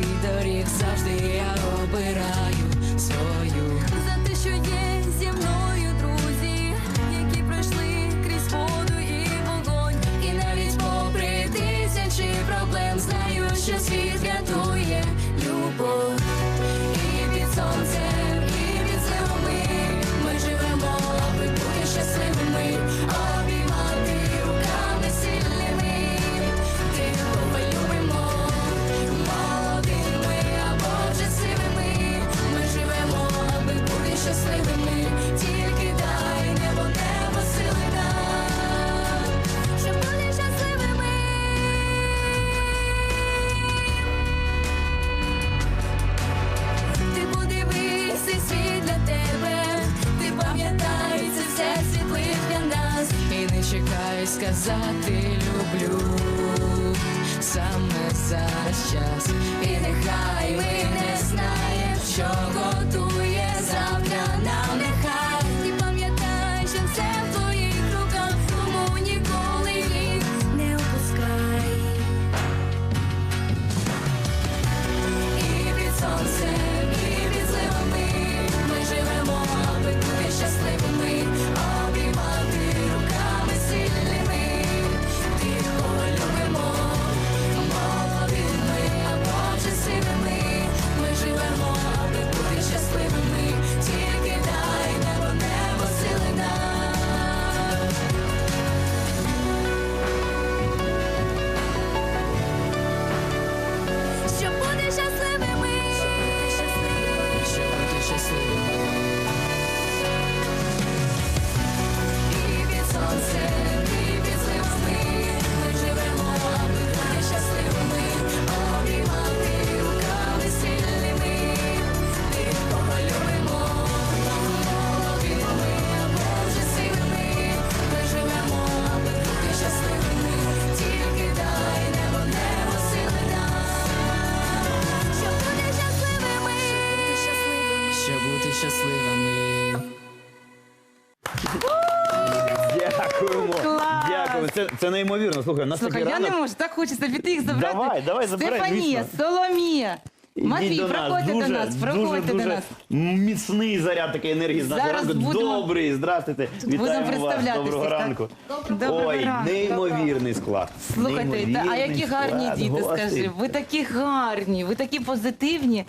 Доріг завжди сказати люблю саме зараз час. І нехай ми не знаємо, що Це, неймовірно. Слухай, у нас Слухай, я не можу, так хочеться піти їх забрати. Давай, давай, забирай, Стефанія. Соломія. Матвій, до нас. проходьте до нас, проходьте до нас. Міцний заряд такої енергії з нашого Зараз ранку. будемо- Добрий, здравствуйте. Будемо Вітаємо вас. представлятися, Доброго так. ранку. Доброго Ой, ранку. неймовірний склад. Слухайте, та, а Неймовірний які гарні склад діти, гостей. скажи. Ви такі гарні, ви такі позитивні.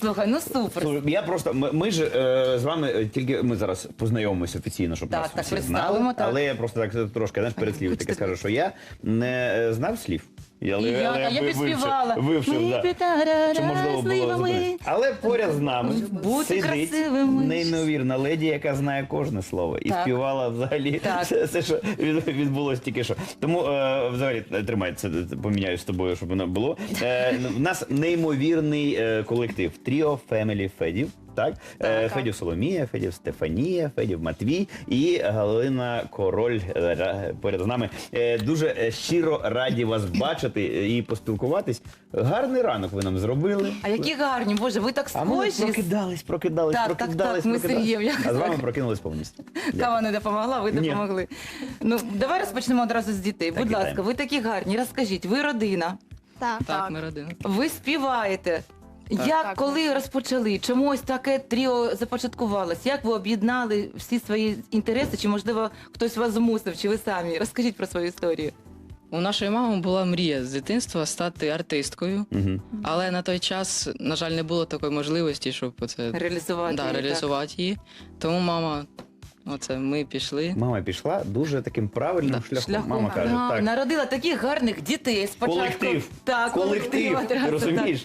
Слухай, ну супер. Слухай, Я просто ми, ми ж е, з вами е, тільки ми зараз познайомимося офіційно, щоб Так, нас так, всі представимо, знали. так. Але я просто так трошки знаєш, перед слів таке скажу, що я не е, знав слів. Я, І я, а я вивчив- підспівала. Вивчив, Ми да. підтара- Що можливо було. Але поряд з нами Бути сидить красивими. неймовірна леді, яка знає кожне слово і Так. співала взагалі Так. все, все, що від- відбулося тільки що. Тому е, взагалі е, тримай це поміняю з тобою, щоб воно було. Е, в нас неймовірний е, колектив Тріо Фемілі Федів. Так, Е, Федів Соломія, Федів Стефанія, Федів Матвій і Галина Король е, поряд з нами. Е, Дуже щиро раді вас бачити і поспілкуватись. Гарний ранок ви нам зробили. А які гарні, боже, ви так А ми схожі. прокидались, прокидались, Так, так, прокидались, ми з прокидались. А з вами так. прокинулись повністю. Кава не допомогла, ви Ні. допомогли. Ну, давай розпочнемо одразу з дітей. Так, Будь ласка, ви такі гарні. Розкажіть, ви родина, Так. Так, ми родина. ви співаєте. Як Так. коли розпочали? Чому ось таке тріо започаткувалось? Як ви об'єднали всі свої інтереси? Чи можливо хтось вас змусив, чи ви самі? Розкажіть про свою історію. У нашої мами була мрія з дитинства стати артисткою, Угу. але на той час, на жаль, не було такої можливості, щоб це Реалізувати да, її, так. реалізувати її. Тому мама, оце ми пішли. Мама пішла дуже таким правильним Да, шляхом. Шляхом Мама каже, Да, так. народила таких гарних дітей. Спочатку Колектив. Так, Колектив, одразу, ти так.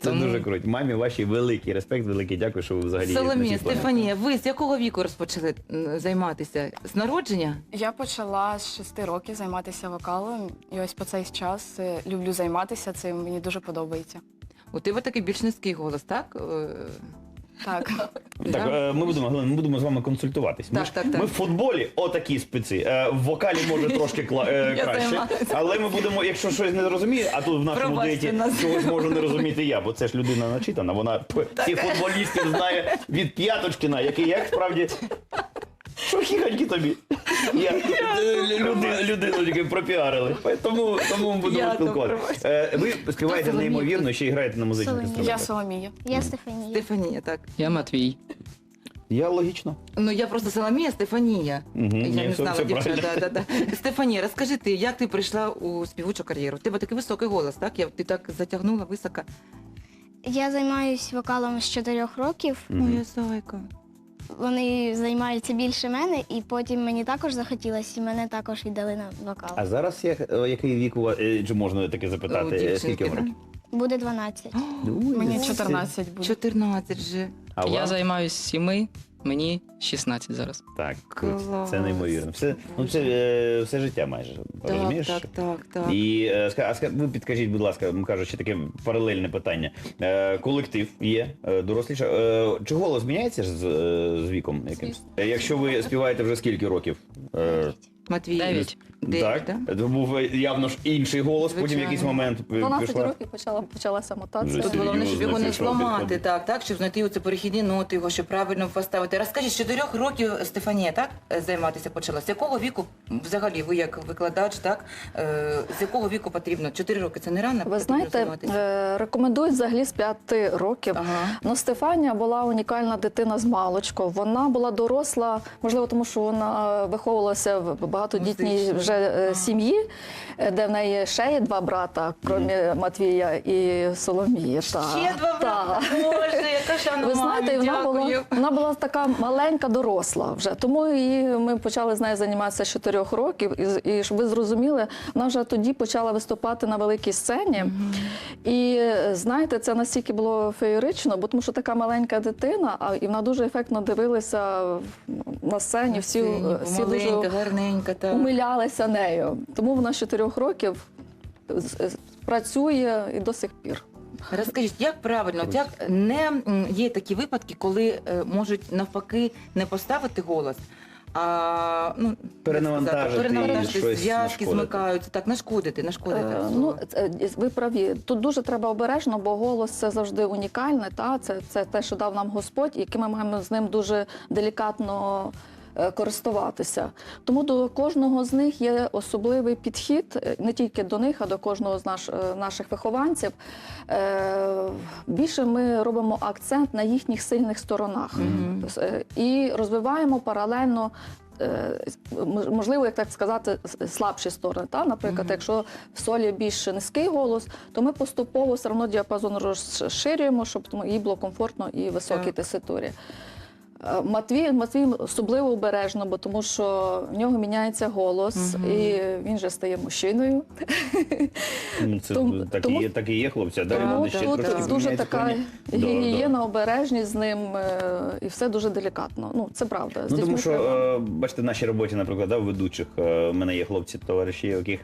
Це Тому- дуже круто. Мамі вашій великий респект, великий дякую, що ви взагалі Соломія. Стефанія, ви з якого віку розпочали м, займатися? З народження? Я почала з шести років займатися вокалом, і ось по цей час е, люблю займатися цим. Мені дуже подобається. У тебе такий більш низький голос, так? Е, Так, Так, е, ми будемо Галина, ми будемо з вами консультуватись. Ми, Так, ж- так, так. ми в футболі отакі спеці. Е, В вокалі може трошки кла- е, Я краще. займаюся. Але ми будемо, якщо щось не розуміє, а тут в нашому Пробачте нас. чогось можу не розуміти я, бо це ж людина начитана. Вона п- всіх футболістів знає від П'яточкіна, який як справді. Що хіганьки тобі? Я, люди, людину тільки пропіарили. Тому, тому ми будемо Я спілкуватися. Е, Ви співаєте Соломія? неймовірно, ще й граєте на музичних Соломія. я інструментах. Соломія. Я Стефанія. Стефанія, так. Я Матвій. Я логічно. Ну я просто Соломія, Стефанія. Мгм, Я ні, не все- знала все правильно. Да, да, да. Стефанія, розкажи ти, як ти прийшла у співучу кар'єру? У тебе такий високий голос, так? Я, ти так затягнула високо. Я займаюся вокалом з 4 років. Моя зайка. Вони займаються більше мене, і потім мені також захотілося, і мене також віддали на вокал. А зараз як, е, який вік у вас, е, чи можна таке У запитати? дівчинки, Е, Скільки вам да? років? Буде 12. Мені 14 буде. 14 вже. А Я вам? займаюся сіми, мені 16 зараз. Так, круто. Клас. це неймовірно. Все, ну, це е, все життя майже. розумієш? Так, так, так, так. І е, ска- а ска- ви підкажіть, будь ласка, кажучи, таке паралельне питання. Е, колектив є, е, доросліше. Е, чи голос зміняється з, е, з віком якимсь? Е, Якщо ви співаєте вже скільки років? Е. Дев'ять. Дев'ять, так, да? це був е, явно ж інший голос, потім в Звичайно. якийсь момент е, 12 пішла. років почала, почалася мутація. Вже Тут головне, щоб його не Серйозно зламати, підходить. так, так, щоб знайти оці перехідні ноти, його, щоб правильно поставити. Розкажіть, з чотирьох років Стефанія, так, е, займатися почала? З якого віку, взагалі, ви як викладач, так, е, з якого віку потрібно? Чотири роки, це не рано? Ви потрібно знаєте, займатися? е, рекомендують взагалі з 5 років. Ага. Ну, Стефанія була унікальна дитина з маличку. Вона була доросла, можливо, тому що вона виховувалася в багатодітній вже е, сім'ї, е, де в неї ще є два брата, крім Матвія і Соломії. Та, Ще два брата. Боже, яка шана Ви знаєте, вона була, вона була така маленька доросла вже. Тому і ми почали з нею займатися з 4 років. І, і щоб ви зрозуміли, вона вже тоді почала виступати на великій сцені. І е, знаєте, це настільки було феєрично, бо тому що така маленька дитина, а і вона дуже ефектно дивилася на сцені. Всі, всі дуже гарненька, так. умилялися нею. Тому вона з чотирьох років працює і до сих пір. Розкажіть, як правильно, от як не є такі випадки, коли е, можуть навпаки не поставити голос, а ну, Перенавантажити сказати, перенавантажити щось зв'язки нашкодити. змикаються, так нашкодити, нашкодити. Е. Ну, це- ви праві. Тут дуже треба обережно, бо голос це завжди унікальне. Та? Це, це те, що дав нам Господь, і ми маємо з ним дуже делікатно е, користуватися. Тому до кожного з них є особливий підхід, е, не тільки до них, а до кожного з наш, е, наших вихованців. Е, Більше ми робимо акцент на їхніх сильних сторонах Е, і розвиваємо паралельно е, можливо, як так сказати, слабші сторони. Та? Наприклад, якщо в солі більш низький голос, то ми поступово все одно діапазон розширюємо, щоб їй було комфортно і високій Так. теситурі. Е, Матвій, Матвій особливо обережно, бо тому що в нього міняється голос, і він же стає мужчиною. Ну, Це Тому- так, тому- і є, так і є, хлопці, а далі Тому ще тут трошки дуже така коні. Да, да. гігієна, обережність з ним, е, і все дуже делікатно. Ну, це правда. Ну, тому що, треба. е, бачите, в нашій роботі, наприклад, да, в ведучих, в мене є хлопці, товариші, яких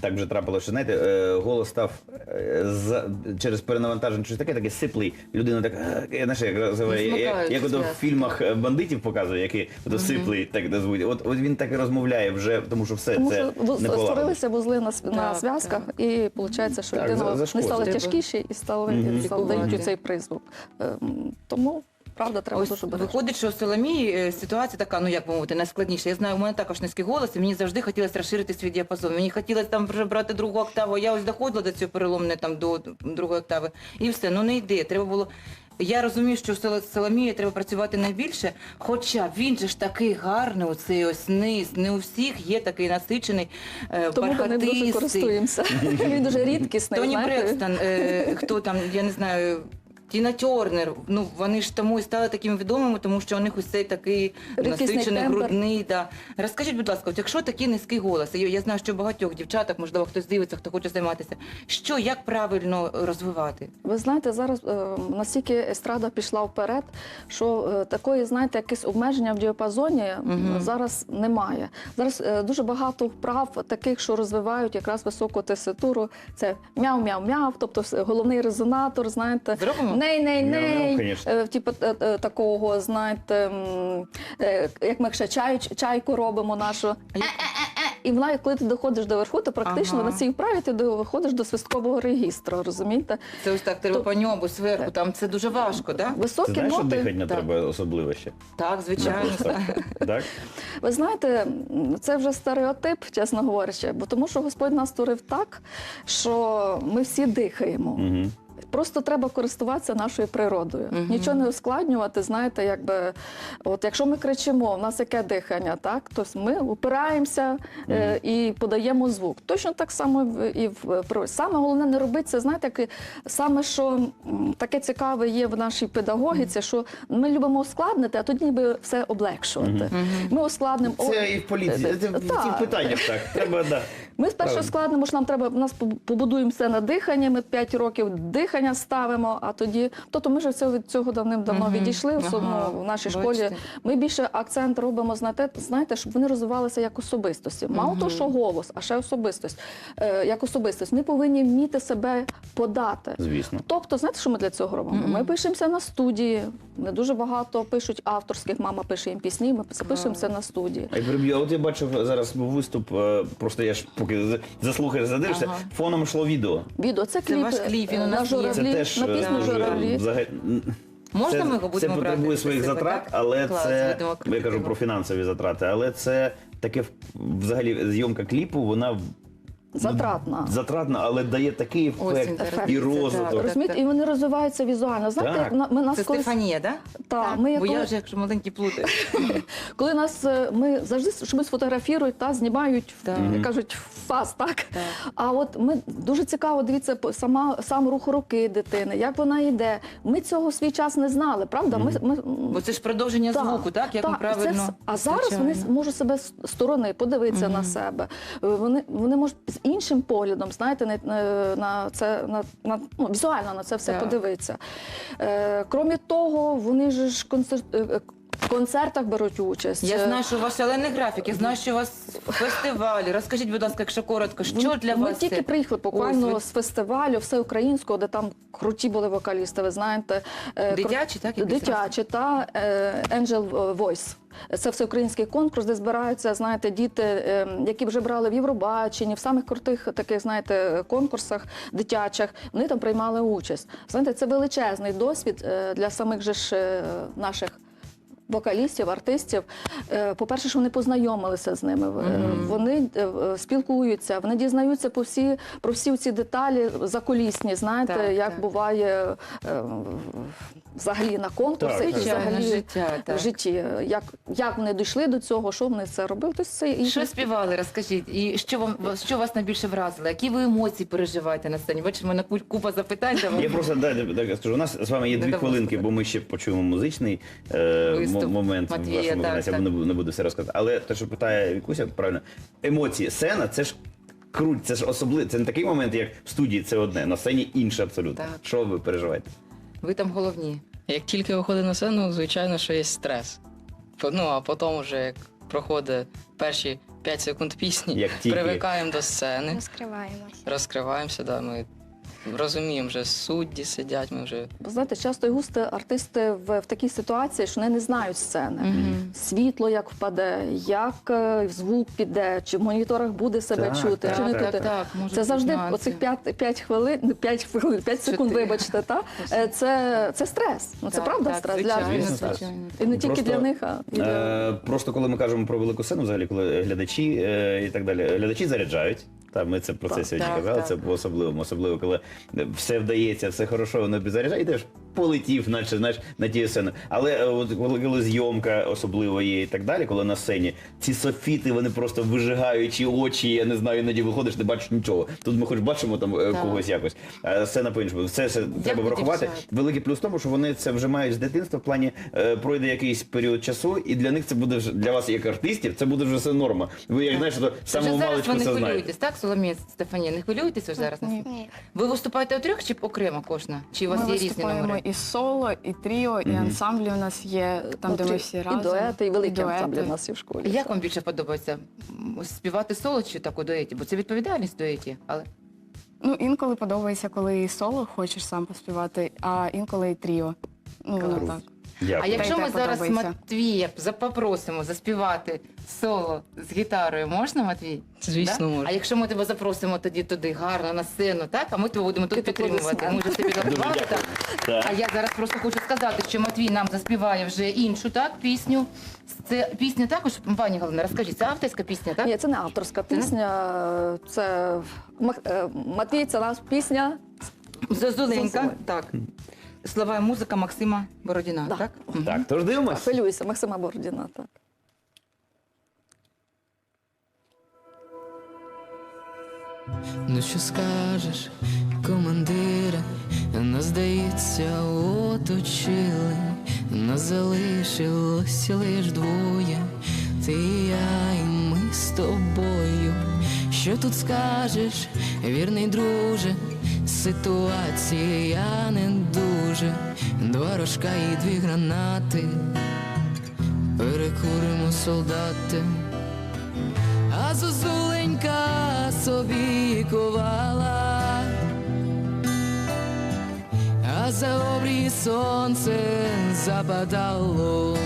так вже трапилося, що знаєте, е, голос став е, за, через перенавантаження, щось таке, таке сиплий. Людина так, е, знаєш, як, як, як, Змикаються в фільмах бандитів показує, який ото сиплий, так назвуть. От, от він так і розмовляє вже, тому що все Тому це що не створилися вузли на, с- на Так, зв'язках, і виходить, що Так, людина за- не стали тяжкіші і і дають цей призвук. Ем, Тому правда треба Ось дуже виходить, що в Соломії е, ситуація така, ну як мовити, найскладніша. Я знаю, у мене також низький голос, і мені завжди хотілося розширити свій діапазон. Мені хотілося там вже брати другу октаву. Я ось доходила до цього переломне там до другої октави, і все, ну не йде. Треба було. Я розумію, що в Соло- Соломії треба працювати найбільше, хоча він же ж такий гарний, оцей ось низ. Не у всіх є такий насичений, е, Тому ми ним дуже бархатистий. користуємося. Він дуже рідкісний. Тоні знаєте. Брекстон, е, хто там, я не знаю. Тіна Тернер, ну вони ж тому і стали такими відомими, тому що у них ось цей такий Рідкісний насичений, тембр. грудний. Да. Розкажіть, будь ласка, от якщо такий низький голос, і я знаю, що багатьох дівчаток, можливо, хтось дивиться, хто хоче займатися, що як правильно розвивати? Ви знаєте, зараз е, настільки естрада пішла вперед, що е, такої, знаєте, якесь обмеження в діапазоні Мгм. зараз немає. Зараз е, дуже багато вправ таких, що розвивають якраз високу теситуру. Це мяу-мяу-мяу, тобто с- головний резонатор, знаєте. Зробимо? Ней, ней, Мяу-мяу, ней, конечно. Е, типу е, е, такого, знаєте, як ми ще чай, чайку робимо нашу. І вона, коли ти доходиш до верху, то практично Ага. на цій вправі ти до- виходиш до свисткового регістру, розумієте? Це ось так треба То- по ньому зверху, там це дуже важко, так? Да? Ти Високі знаєш, що дихання Так. треба особливо ще? Так, звичайно. так. Так? Ви знаєте, це вже стереотип, чесно говорячи, бо тому що Господь нас створив так, що ми всі дихаємо. Угу. Просто треба користуватися нашою природою. Мгм. Нічого не ускладнювати. Знаєте, якби от якщо ми кричимо, в нас яке дихання, так то ми упираємося е, і подаємо звук. Точно так само і в природі. Саме головне не робити це, знаєте, як, саме що таке цікаве є в нашій педагогіці, що ми любимо ускладнити, а тоді ніби все облегшувати. Ми ускладнимо. Це і в поліції, це в цих питаннях так. Треба, да. Ми спершу складемо, що нам треба, у нас побудуємо все на дихання, ми 5 років дихання ставимо, а тоді, тобто ми ж від цього, від цього давним-давно відійшли, особливо Ага. в нашій школі. Ми більше акцент робимо на те, знаєте, щоб вони розвивалися як особистості. Мало того, що голос, а ще особистість. Е, як особистість. Ми повинні вміти себе подати. Звісно. Тобто, знаєте, що ми для цього робимо? Ми пишемося на студії. Не дуже багато пишуть авторських. Мама пише їм пісні. Ми пишемося на студії. А я от я бачив зараз був виступ, е, просто я ж поки заслухаєш, задивишся, Ага. фоном йшло відео. Відео це Це кліп, ваш кліп, він у е, нас на є. Це теж на е, пісню дуже, журавлі. взагалі, Можна це, ми його це будемо брати? потребує для своїх себе, затрат, так? але Клас, це будемо я кажу про фінансові затрати, але це таке в- взагалі зйомка кліпу, вона Затратна. затратна, але дає такий ефект і розвиток. Розумієте, і вони розвиваються візуально. Знаєте, Так. як ми нас Це колись Стефанія, так? та ми як Бо я вже, якщо маленький плутаю. коли нас е, ми завжди щось фотографірують та знімають Так. кажуть фас, так? А от ми дуже цікаво дивіться по- сама сам рух руки дитини, як вона йде. Ми цього в свій час не знали, правда? Ми, ми Бо це ж продовження Так, звуку, так? Як ми так, це правильно. а зараз вони можуть себе з сторони подивитися на себе. Е, Вони, вони можуть іншим поглядом, знаєте, на, на- це на, на ну, візуально на це все yeah. подивитися. Е, крім того, вони ж ж концерт. В концертах беруть участь. Я знаю, що у вас шалений графік, я знаю, що у вас фестивалі. Розкажіть, будь ласка, якщо коротко, що Ми- для ми вас? тільки це? приїхали буквально з фестивалю всеукраїнського, де там круті були вокалісти, ви знаєте. Е, Дитячі, так? якісь Дитячі та е, Angel Voice. Це всеукраїнський конкурс, де збираються, знаєте, діти, е, які вже брали в Євробаченні, в самих крутих таких, знаєте, конкурсах дитячих. Вони там приймали участь. Знаєте, це величезний досвід е, для самих же ж наших. Вокалістів, артистів, Е, по-перше, що вони познайомилися з ними. Е, Вони е, спілкуються, вони дізнаються по всі про всі ці деталі закулісні. Знаєте, Так, як так. буває взагалі на Так, і взагалі життя, так. в житті. Як, як вони дійшли до цього, що вони це робили? Тобто це і Що співали, розкажіть, і що вам що вас найбільше вразило? Які ви емоції переживаєте на сцені? Бачите, мене купа запитань. Я просто да, скажу. У нас з вами є дві хвилинки, бо ми ще почуємо музичний е, Виступ момент в Матвія, вашому так, виконанні. Я не буду, не буду все розказати. Але те, що питає Вікуся, правильно, емоції, сцена це ж круть, це ж особливо. Це не такий момент, як в студії, це одне, на сцені інше абсолютно. Так. Що ви переживаєте? Ви там головні. Як тільки виходить на сцену, звичайно, що є стрес. Ну, а потім, вже як проходить перші 5 секунд пісні, Як тільки. привикаємо до сцени, Розкриваємося. розкриваємося, да, ми розуміємо, вже судді сидять, ми вже знаєте, часто і густо артисти в, в такій ситуації, що вони не знають сцени. Світло як впаде, як е, звук піде, чи в моніторах буде себе Так, чути, так, чи не так, чути. так, Це завжди оцих 5, 5 хвилин, ну, 5 хвилин, 5 секунд, вибачте, та? Е, Це, це стрес. Ну, це Так, правда так, стрес для звичайно. І не тільки Просто, для них, а і для... Е, просто коли ми кажемо про велику сцену, взагалі, коли глядачі е, і так далі, глядачі заряджають. Та ми це про це Так, сьогодні так, казали. так. Це по особливому, особливо, коли все вдається, все хорошо, воно без заряджа, теж полетів, наче знаєш, на ті сцени. Але е, от коли, коли зйомка особливо є і так далі, коли на сцені ці софіти, вони просто вижигаючі очі, я не знаю, іноді виходиш, не бачиш нічого. Тут ми хоч бачимо там е, Так. когось якось. А сцена по-іншому. Це, це треба врахувати. Великий плюс в тому, що вони це вже мають з дитинства в плані е, пройде якийсь період часу, і для них це буде вже для вас, як артистів, це буде вже все норма. Ви як знаєте, що з Вже самого маличку ви не це знаєте. хвилюєтесь, так, Соломія Стефанія? Не хвилюєтесь ви зараз? Ні. Ні. Ви виступаєте у трьох чи окремо кожна? Чи у вас Ми є різні виступаємо номери? І соло, і тріо, і ансамблі у нас є, там, де ми всі разом. і дуети, і великі дуети. ансамблі в нас і в школі. Як вам більше подобається співати соло чи так у дуеті? Бо це відповідальність в дуеті, але Ну, інколи подобається, коли і соло хочеш сам поспівати, а інколи і тріо. Ну, воно Круто. Так. А якщо Та й ми те зараз подобається. Матвія за- попросимо заспівати соло з гітарою, можна, Матвій? Звісно, Да? можна. А якщо ми тебе запросимо тоді туди гарно на сцену, так? А ми тебе будемо тут Під підтримувати. Ми вже все Дуже дякую. так? Так. А я зараз просто хочу сказати, що Матвій нам заспіває вже іншу так пісню. Це пісня також, пані Галина, розкажіть, це авторська пісня, так? Ні, це не авторська пісня. Це Мах- е, Матвій, це наша пісня. Зозуленька. Зозуленька. Так. Слова і музика Максима Бородіна, Да. так? Мгм. Так, тож дивимось. Хвилюйся, Максима Бородіна. Так. Ну що скажеш, командире, нас здається, оточили, нас залишилось лиш двоє, ти і я, і ми з тобою. Що тут скажеш, вірний друже, ситуація не дуже, два рожка і дві гранати, перекуримо солдати. А зозуленька собі кувала, а за обрій сонце западало.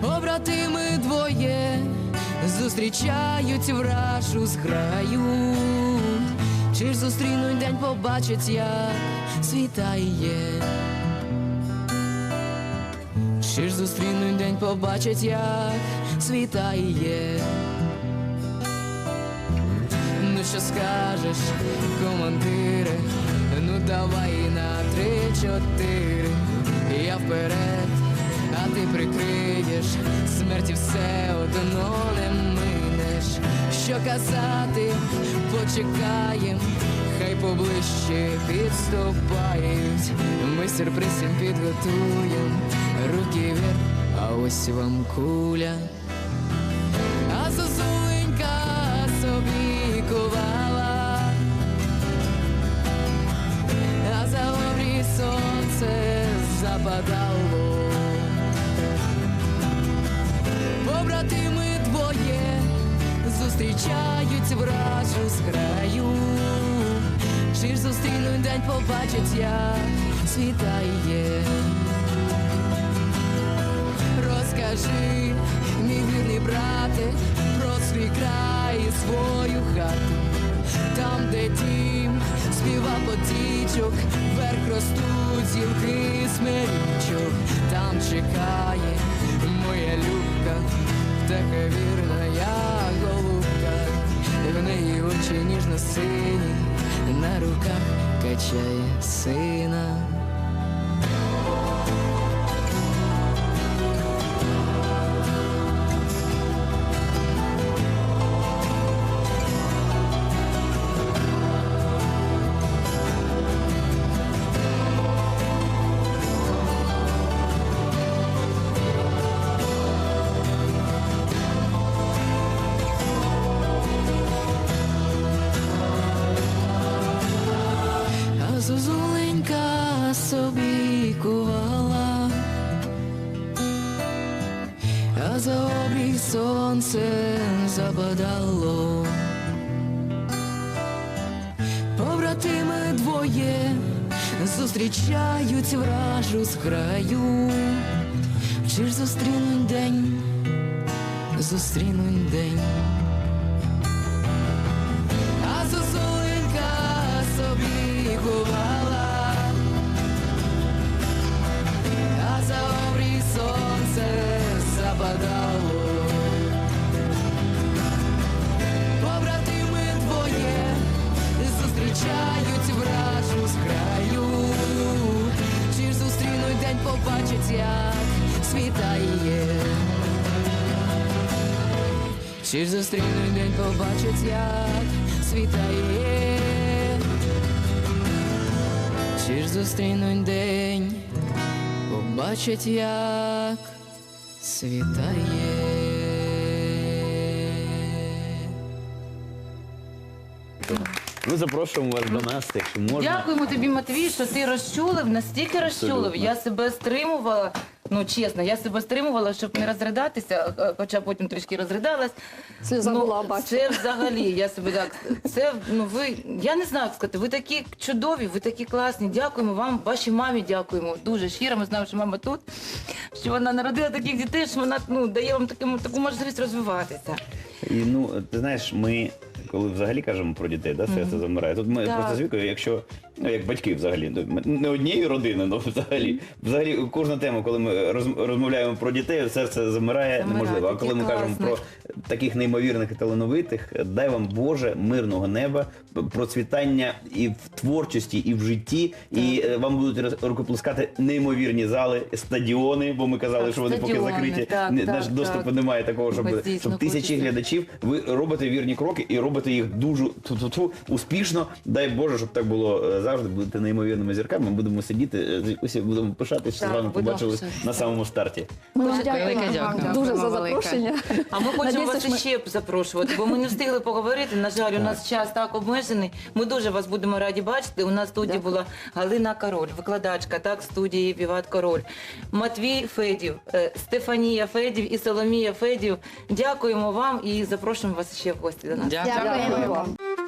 Побратими двоє зустрічають вражу зграю. Чи ж зустрінуть день побачить, як світає. Чи ж зустрінуть день побачить, як світає. Ну що скажеш, командире, ну давай на три-чотири. Я вперед, а ти прикриєш, смерті все одно не минеш. Що казати, почекаєм, хай поближче підступають. Ми сюрприз їм підготуєм, руки вверх, а ось вам куля. Зустрінуть день побачать, як світає. Розкажи, мій вірний брате, про свій край і свою хату. Там, де дім співав потічок, вверх ростуть зілки смирічок, там чекає моя любка, така вірна я голубка, в неї очі ніжно сині, на руках качає сина. За обрій сонце западало. Побратими двоє зустрічають вражу з краю. Чи ж зустрінуть день, зустрінуть день. як світає. Чи ж зустрінуть день побачить, як світає, чи ж зустрінуть день побачить, як світає. Ми запрошуємо вас до нас, якщо можна. Дякуємо тобі, Матвій, що ти розчулив, настільки розчулив. Абсолютно. Я себе стримувала. Ну чесно, я себе стримувала, щоб не розридатися, хоча потім трішки розридалась. Сльоза ну, була, бачу. Це взагалі, я себе так. Це ну ви. Я не знаю, як сказати. Ви такі чудові, ви такі класні. Дякуємо вам, вашій мамі дякуємо. Дуже щиро. Ми знаємо, що мама тут, що вона народила таких дітей, що вона ну дає вам таку, таку можливість розвиватися. І ну, ти знаєш, ми коли взагалі кажемо про дітей, да, серце замирає. Тут ми Так. просто з вікою, якщо ну як батьки взагалі, ну, не однієї родини, ну взагалі. Взагалі, кожна тема, коли ми розмовляємо про дітей, серце замирає, неможливо. А коли ми кажемо про таких неймовірних і талановитих, дай вам Боже мирного неба, процвітання і в творчості, і в житті. І е, вам будуть рукоплескати неймовірні зали, стадіони, бо ми казали, що вони поки закриті. Наш доступу немає такого, щоб, тисячі глядачів. Ви робите вірні кроки і робите їх дуже успішно. Дай Боже, щоб так було е, завжди. Будете неймовірними зірками. Ми будемо сидіти, е, усі будемо пишатися, що з Так, вами будемо побачили пишатися. на самому старті. Ми вам Дуже дякуємо велике дякую. дуже за Дякуємо велике. запрошення. А ми хочемо Надіюся, вас що ми- ще запрошувати, бо ми не встигли поговорити. На жаль, у нас час так обмежений. Ми дуже вас будемо раді бачити. У нас в студії була Галина Король, викладачка так студії Віват Король, Матвій Федів, е, Стефанія Федів і Соломія Федів. Дякуємо вам і запрошуємо вас ще в гості до нас. Дякую. Дякуємо вам.